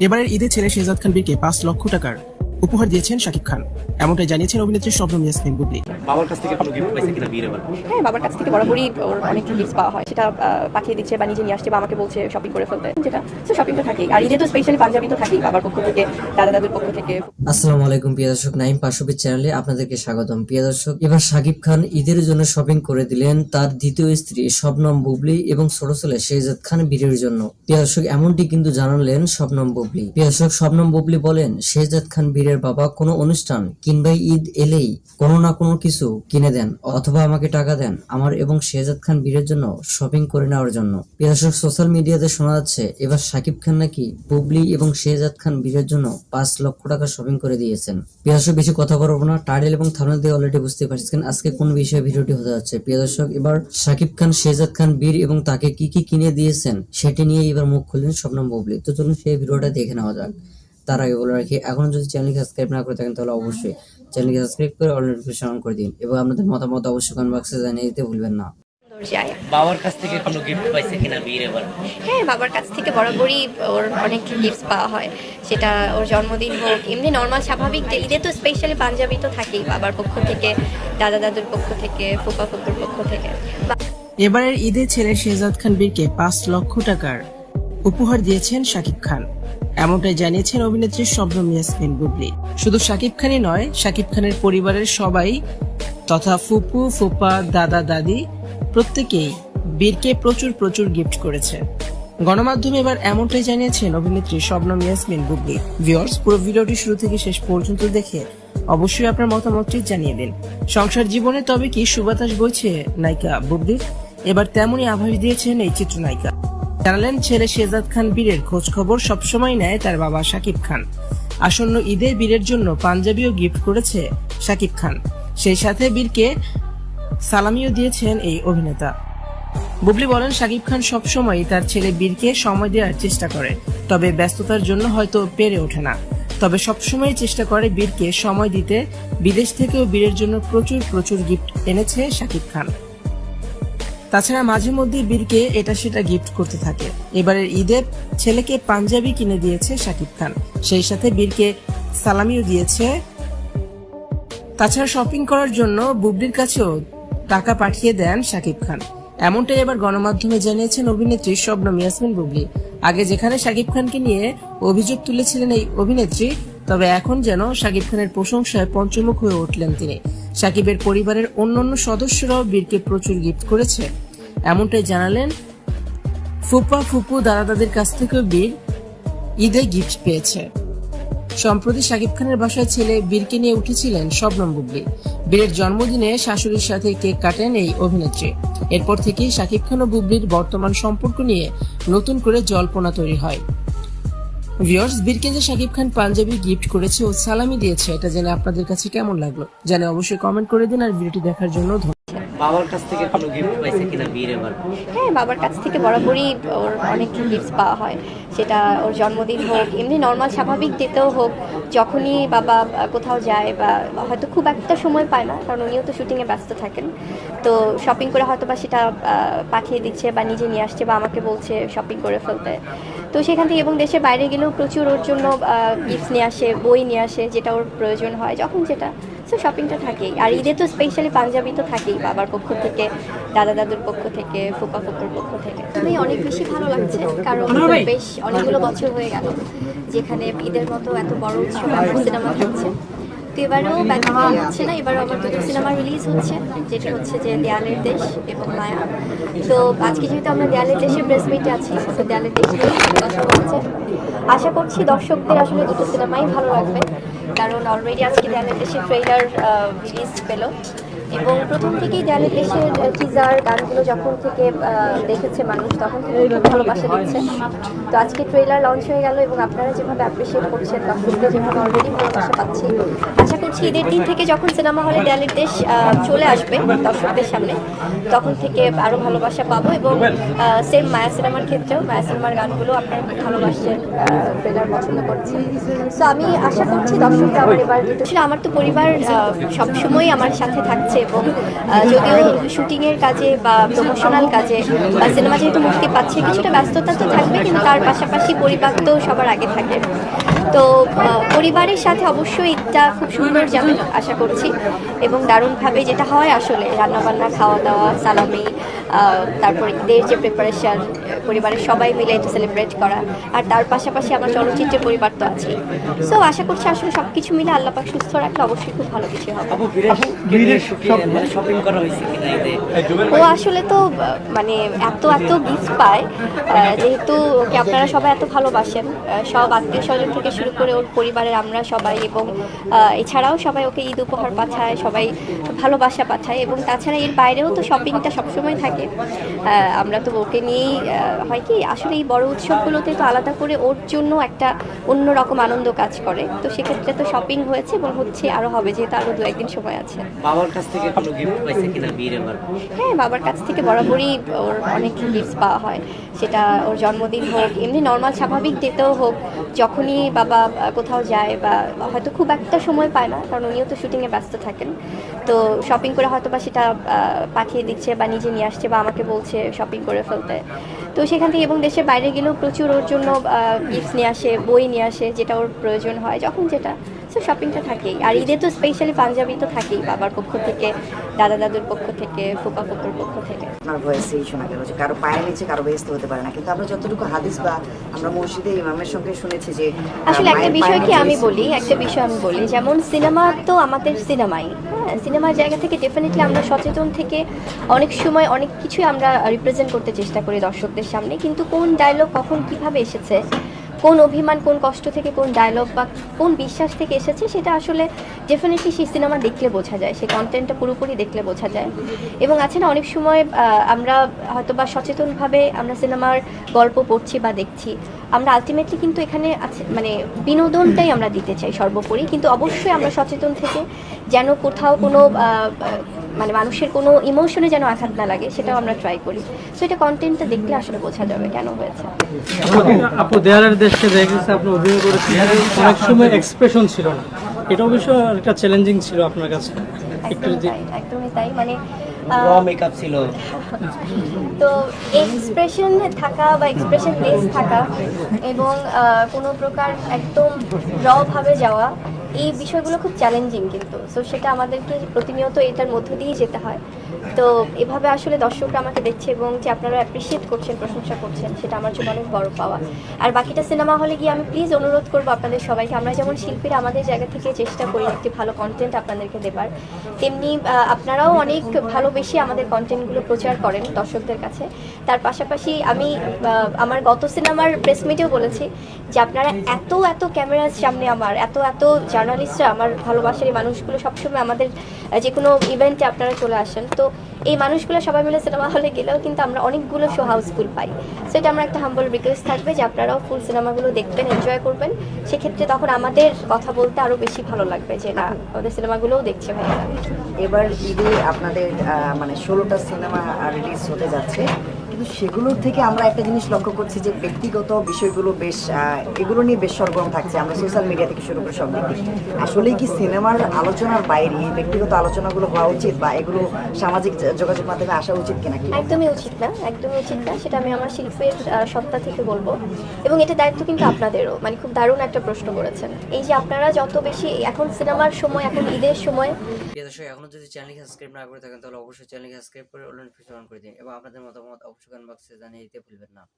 এবারের ঈদে ছেলে শেহজাদ খান বীরকে পাঁচ লক্ষ টাকার উপহার দিয়েছেন শাকিব খান। এমনটাই জানিয়েছেন অভিনেত্রী শবনম ইয়াসমিন বুবলি। বাবার কাছ থেকে কোনো গিফট পাইছে কিনা বিয়ের এবার হ্যাঁ বাবার কাছ থেকে বরাবরই ওর অনেক গিফট পাওয়া হয়। সেটা পাঠিয়ে দিচ্ছে বা নিজে নিয়ে আসছে বা আমাকে বলছে শপিং করে ফেলতে। যেটা সে শপিংটা থাকেই। আর ঈদে তো স্পেশালি পাঞ্জাবি তো থাকেই বাবার পক্ষ থেকে দাদা দাদুর পক্ষ থেকে। আসসালামু আলাইকুম প্রিয় দর্শক নাইম পাশবির চ্যানেলে আপনাদেরকে স্বাগতম। প্রিয় দর্শক এবার শাকিব খান ঈদের জন্য শপিং করে দিলেন তার দ্বিতীয় স্ত্রী শবনম বুবলি এবং ছোট ছেলে শেহজাদ খান বীরের জন্য। প্রিয় দর্শক এমনটি কিন্তু জানালেন শবনম বুবলি। প্রিয় দর্শক শবনম বুবলি বলেন শেহজাদ খান বীরের বাবা কোনো অনুষ্ঠান কিংবা ঈদ এলেই কোনো না কোনো কিছু কিনে দেন অথবা আমাকে টাকা দেন আমার এবং শেহজাদ খান বীরের জন্য শপিং করে নেওয়ার জন্য। দর্শক, সোশ্যাল মিডিয়াতে শোনা যাচ্ছে, এবার শাকিব খান নাকি বুবলি এবং শেহজাদ খান বীরের জন্য পাঁচ লক্ষ টাকা শপিং করে দিয়েছেন। দর্শক, বেশি কথা বলব না, টাইটেল এবং থামনেল দিয়ে অলরেডি বুঝতে পারছেন আজকে কোন বিষয়ে ভিডিওটি হতে যাচ্ছে। প্রিয় এবার শাকিব খান, শেহজাদ খান, বীর এবং তাকে কি কি কিনে দিয়েছেন সেটি নিয়ে এবার মুখ খুললেন স্বপ্নম বুবলি। তো চলুন সেই ভিডিওটা দেখে নেওয়া যাক। তার আগে বলে রাখি এখন যদি চ্যানেলকে সাবস্ক্রাইব না করে থাকেন তাহলে অবশ্যই চ্যানেলকে সাবস্ক্রাইব করে অল নোটিফিকেশন অন করে দিন এবং আপনাদের মতামত অবশ্যই কমেন্ট বক্সে জানিয়ে দিতে ভুলবেন না। বাবার কাছ থেকে কোনো গিফট পাইছে কিনা বিয়ের এবার? হ্যাঁ বাবার কাছ থেকে বরাবরই ওর অনেক গিফট পাওয়া হয়। সেটা ওর জন্মদিন হোক এমনি নর্মাল স্বাভাবিক যে ঈদে তো স্পেশালি পাঞ্জাবি তো থাকেই বাবার পক্ষ থেকে দাদা দাদুর পক্ষ থেকে ফুপা ফুপুর পক্ষ থেকে। এবারের ঈদে ছেলে শেহজাদ খান বীরকে পাঁচ লক্ষ টাকার উপহার দিয়েছেন শাকিব খান। এমনটাই জানিয়েছেন অভিনেত্রী শবনম ইয়াসমিন বুবলি। শুধু শাকিব খানই নয়, শাকিব খানের পরিবারের সবাই তথা ফুপু, ফুপা, দাদা, দাদি প্রত্যেকেই বীরকে প্রচুর প্রচুর গিফট করেছে গণমাধ্যমে এবার এমনটাই জানিয়েছেন অভিনেত্রী শবনম ইয়াসমিন বুবলি। ভিউয়ার্স পুরো ভিডিওটি শুরু থেকে শেষ পর্যন্ত দেখে অবশ্যই আপনার মতামতটি জানিয়ে দিন। সংসার জীবনে তবে কি সুবাতাস বইছে নায়িকা বুবলির এবার তেমনই আভাস দিয়েছেন এই চিত্রনায়িকা। জানালেন, ছেলে শেহজাদ খান বীরের খোঁজ খবর সবসময় নেয় তার বাবা শাকিব খান। আসন্ন ঈদে বীরের জন্য পাঞ্জাবিও গিফট করেছে শাকিব খান। সেই সাথে বীরকে সালামিও দিয়েছেন এই অভিনেতা। বুবলি বলেন, শাকিব খান সবসময় তার ছেলে বীরকে সময় দেওয়ার চেষ্টা করে, তবে ব্যস্ততার জন্য হয়তো পেরে ওঠে না। তবে সবসময় চেষ্টা করে বীরকে সময় দিতে। বিদেশ থেকেও বীরের জন্য প্রচুর প্রচুর গিফট এনেছে শাকিব খান। তাছাড়া মাঝে মধ্যে বীরকে এটা সেটা গিফট করতে থাকে। এবারের ঈদে ছেলেকে পাঞ্জাবি কিনে দিয়েছে শাকিব খান। সেই সাথে বীরকে সালামিও দিয়েছে। তাছাড়া শপিং করার জন্য বুবলির কাছেও টাকা পাঠিয়ে দেন শাকিব খান। এমনটাই এবার গণমাধ্যমে জানিয়েছেন অভিনেত্রী শবনম ইয়াসমিন বুবলি। আগে যেখানে শাকিব খানকে নিয়ে অভিযোগ তুলেছিলেন এই অভিনেত্রী তবে এখন যেন শাকিব খানের প্রশংসায় পঞ্চমুখ হয়ে উঠলেন তিনি। শাকিবের পরিবারের অন্যান্য সদস্যরাও বীরকে প্রচুর গিফট করেছে। এমনটাই জানালেন ফুপা ফুপু দাদা দাদির কাছ থেকেও বীর ঈদে গিফট পেয়েছে। সম্প্রতি শাকিব খানের বাসায় ছেলে বীরকে নিয়ে উঠেছিলেন শবনম বুবলি। বীরের জন্মদিনে শাশুড়ির সাথে কেক কাটেন এই অভিনেত্রী। এরপর থেকেই শাকিব খান ও বুবলির বর্তমান সম্পর্ক নিয়ে নতুন করে জল্পনা তৈরি হয়। ভিউয়ার্স বীরকে যে শাকিব খান পাঞ্জাবি গিফট করেছে ও সালামি দিয়েছে। এটা জেনে আপনাদের কাছে কেমন লাগল? জানে অবশ্যই কমেন্ট করে দিন আর ভিডিওটি দেখার জন্য ধন্যবাদ। বাবার কাছ থেকে কোনো গিফট পাইছে কিনা বিয়ের এবার? হ্যাঁ বাবার কাছ থেকে বরাবরই ওর অনেক গিফট পাওয়া হয়। সেটা ওর জন্মদিন হোক এমনি নর্মাল স্বাভাবিক ডেতেও হোক যখনই বাবা কোথাও যায় বা হয়তো খুব একটা সময় পায় না কারণ উনিও তো শুটিংয়ে ব্যস্ত থাকেন। তো শপিং করে হয়তো বা সেটা পাঠিয়ে দিচ্ছে বা নিজে নিয়ে আসছে বা আমাকে বলছে শপিং করে ফেলতে। তো সেখান থেকে এবং দেশের বাইরে গেলেও প্রচুর ওর জন্য গিফট নিয়ে আসে বই নিয়ে আসে যেটা ওর প্রয়োজন হয় যখন যেটা। সো শপিংটা থাকেই। আর ঈদে তো স্পেশালি পাঞ্জাবি তো থাকেই বাবার পক্ষ থেকে দাদা দাদুর পক্ষ থেকে ফুপা ফুপুর পক্ষ থেকে। আমি অনেক বেশি ভালো লাগছে কারণ বেশ অনেকগুলো বছর হয়ে গেল যেখানে ঈদের মতো এত বড় উৎসব আমার সিনেমা থাকছে। তো এবারেও ব্যতিক্রম হচ্ছে না, এবারও আমার দুটো সিনেমা রিলিজ হচ্ছে, যেটা হচ্ছে যে দেয়ালের দেশ এবং মায়া। তো আজকে যেহেতু আমরা দেয়ালের দেশের প্রেস মিটে আছি, তো দেয়ালের দেশ কথা আশা করছি দর্শকদের আসলে দুটো সিনেমাই ভালো লাগবে, কারণ অলরেডি আজকে দেয়ালের দেশে ট্রেলার রিলিজ পেল। এবং প্রথম থেকেই দেয়ালের দেশের টিজার গানগুলো যখন থেকে দেখেছে মানুষ, তখন থেকে খুব ভালোবাসা দিচ্ছে। তো আজকে ট্রেলার লঞ্চ হয়ে গেল এবং আপনারা যেভাবে অ্যাপ্রিসিয়েট করছেন দর্শকরা যেভাবে অলরেডি ভালোবাসা পাচ্ছি, আশা করছি ঈদের দিন থেকে যখন সিনেমা হলে দেয়ালের দেশ চলে আসবে দর্শকদের সামনে, তখন থেকে আরও ভালোবাসা পাবো এবং সেম মায়া সিনেমার ক্ষেত্রেও মায়া সিনেমার গানগুলো আপনারা খুব ভালোবাসছেন ট্রেলার পছন্দ করছেন। তো আমি আশা করছি দর্শকরা আমার এবার আমার তো পরিবার সবসময় আমার সাথে থাকছে। এবং যদিও শুটিংয়ের কাজে বা প্রমোশনাল কাজে বা সিনেমা যেহেতু মুক্তি পাচ্ছে, কিছুটা ব্যস্ততা তো থাকবে, কিন্তু তার পাশাপাশি পরিবার তো সবার আগে থাকে। তো পরিবারের সাথে অবশ্যই ঈদটা খুব সুন্দর যাবে আশা করছি, এবং দারুণভাবে যেটা হয় আসলে, রান্নাবান্না, খাওয়া দাওয়া, সালামি তারপর ঈদের যে প্রিপারেশন পরিবারের সবাই মিলে এটা সেলিব্রেট করা। আর তার পাশাপাশি আমার চলচ্চিত্রের পরিবার তো আছেই। সো আশা করছি আসলে সব কিছু মিলে আল্লাপাক সুস্থ রাখলে অবশ্যই খুব ভালো কিছু হবে। মানে ও আসলে তো মানে এত এত গিফট পায়। যেহেতু ওকে আপনারা সবাই এত ভালোবাসেন আহ, সব আত্মীয় স্বজন থেকে শুরু করে ওর পরিবারের আমরা সবাই এবং আহ, এছাড়াও সবাই ওকে ঈদ উপহার পাঠায় সবাই ভালোবাসা পাঠায় এবং তাছাড়া এর বাইরেও তো শপিংটা সবসময় থাকে। আহ, আমরা তো ওকে নিয়েই হয় কি আসলে এই বড় উৎসবগুলোতে তো আলাদা করে ওর জন্য একটা অন্যরকম আনন্দ কাজ করে। তো সেক্ষেত্রে তো শপিং হয়েছে এবং হচ্ছে আরও হবে যেহেতু আরও দু একদিন সময় আছে। বাবার কাছ থেকে কোনো গিফট পাইছে কিনা বিয়ের হ্যাঁ বাবার কাছ থেকে বরাবরই ওর অনেক গিফটস পাওয়া হয়। সেটা ওর জন্মদিন হোক এমনি নর্মাল স্বাভাবিক ডেতেও হোক যখনই বাবা কোথাও যায় বা হয়তো খুব একটা সময় পায় না কারণ উনিও তো শুটিংয়ে ব্যস্ত থাকেন। তো শপিং করে হয়তো বা সেটা আহ, পাঠিয়ে দিচ্ছে বা নিজে নিয়ে আসছে বা আমাকে বলছে শপিং করে ফেলতে। তো সেখান থেকে এবং দেশের বাইরে গেলেও প্রচুর ওর জন্য গিফটস নিয়ে আসে, বই নিয়ে আসে, যেটা ওর প্রয়োজন হয়, যখন যেটা। সো শপিংটা থাকেই। আর ঈদে তো স্পেশালি পাঞ্জাবি তো থাকেই বাবার পক্ষ থেকে দাদা দাদুর পক্ষ থেকে ফুপা ফুপুর পক্ষ থেকে। আপনার ভয়েসেই শোনা গেল যে কারও পায়ের নিচে কারও বেস্ত হতে পারে না কিন্তু আমরা যতটুকু হাদিস বা আমরা মসজিদে ইমামের সঙ্গে শুনেছি যে আসলে একটা বিষয় কি আমি বলি একটা বিষয় আমি বলি যেমন সিনেমা তো আমাদের সিনেমাই হ্যাঁ সিনেমার জায়গা থেকে ডেফিনেটলি আমরা সচেতন থেকে অনেক সময় অনেক কিছুই আমরা রিপ্রেজেন্ট করতে চেষ্টা করি দর্শকদের সামনে কিন্তু কোন ডায়লগ কখন কীভাবে এসেছে কোন অভিমান, কোন কষ্ট থেকে, কোন ডায়লগ বা কোন বিশ্বাস থেকে এসেছে, সেটা আসলে ডেফিনেটলি সেই সিনেমা দেখলে বোঝা যায়। সেই কন্টেন্টটা পুরোপুরি দেখলে বোঝা যায়। এবং আছে না, অনেক সময় আমরা হয়তো বা সচেতনভাবে আমরা সিনেমার গল্প পড়ছি বা দেখছি। আমরা আলটিমেটলি কিন্তু এখানে আছে মানে বিনোদনটাই আমরা দিতে চাই সর্বোপরি। কিন্তু অবশ্যই আমরা সচেতন থেকে যেন কোথাও কোনো মানে মানুষের কোনো ইমোশনে যেন আঘাত না লাগে সেটাও আমরা ট্রাই করি। সো এটা কন্টেন্টটা দেখলে আসলে বোঝা যাবে কেন হয়েছে। আপু দেয়ালের দেশকে দেখেছে আপনি অভিনয় করেছিলেন অনেক সময় এক্সপ্রেশন ছিল না। এটা অবশ্য একটা চ্যালেঞ্জিং ছিল আপনার কাছে। একদমই তাই একদমই তাই। মানে মেকআপ ছিল। তো এক্সপ্রেশন থাকা বা এক্সপ্রেশন লেস থাকা এবং কোনো প্রকার একদম র ভাবে যাওয়া এই বিষয়গুলো খুব চ্যালেঞ্জিং কিন্তু। সো সেটা আমাদেরকে প্রতিনিয়ত এটার মধ্য দিয়ে যেতে হয়। তো, এভাবে আসলে দর্শকরা আমাকে দেখছে এবং যে আপনারা অ্যাপ্রিসিয়েট করছেন, প্রশংসা করছেন, সেটা আমার জন্য অনেক বড় পাওয়া। আর বাকিটা সিনেমা হলে গিয়ে আমি প্লিজ অনুরোধ করব আপনাদের সবাইকে, আমরা যেমন শিল্পীরা আমাদের জায়গা থেকে চেষ্টা করি একটি ভালো কন্টেন্ট আপনাদেরকে দেবার, তেমনি আপনারাও অনেক ভালোবেসে আমাদের কন্টেন্টগুলো প্রচার করেন দর্শকদের কাছে। তার পাশাপাশি আমি আমার গত সিনেমার প্রেস মিটেও বলেছি যে আপনারা এত এত ক্যামেরার সামনে আমার, এত এত জার্নালিস্টরা আমার ভালোবাসার এই মানুষগুলো সবসময় আমাদের যে কোনো ইভেন্টে আপনারা চলে আসেন। তো এই মানুষগুলো সবাই মিলে সিনেমা হলে গেলেও কিন্তু আমরা অনেকগুলো শো হাউসফুল পাই। সো এটা আমার একটা হাম্বল রিকোয়েস্ট থাকবে যে আপনারাও ফুল সিনেমাগুলো দেখবেন এনজয় করবেন। সেক্ষেত্রে তখন আমাদের কথা বলতে আরও বেশি ভালো লাগবে যে, না, আমাদের সিনেমাগুলোও দেখছে ভাইয়া। এবার ঈদে আপনাদের মানে ষোলোটা সিনেমা রিলিজ হতে যাচ্ছে, কিন্তু সেগুলোর থেকে আমরা একটা জিনিস লক্ষ্য করছি যে, ব্যক্তিগত বিষয়গুলো বেশ এগুলো নিয়ে বেশ সরগরম থাকছে। আমরা সোশ্যাল মিডিয়া থেকে শুরু করে সব দিকে আসলেই কি সিনেমার আলোচনার বাইরে ব্যক্তিগত আলোচনাগুলো হওয়া উচিত বা এগুলো সামাজিক যোগাযোগ মাধ্যমে আসা উচিত কিনা একদমই উচিত না একদমই উচিত না। সেটা আমি আমার শিল্পের সত্তা থেকে বলব। এবং এটা দায়িত্ব কিন্তু আপনাদেরও। মানে খুব দারুণ একটা প্রশ্ন করেছেন। এই যে আপনারা যত বেশি এখন সিনেমার সময় এখন ঈদের সময় দর্শক এখনও যদি চ্যানেলকে সাবস্ক্রাইব না করে থাকেন তাহলে অবশ্যই চ্যানেলকে সাবস্ক্রাইব করে নোটিফিকেশন অন করে দিন। এবং আপনাদের মতামত অবশ্যই কমেন্ট বক্সে জানিয়ে দিতে ভুলবেন না।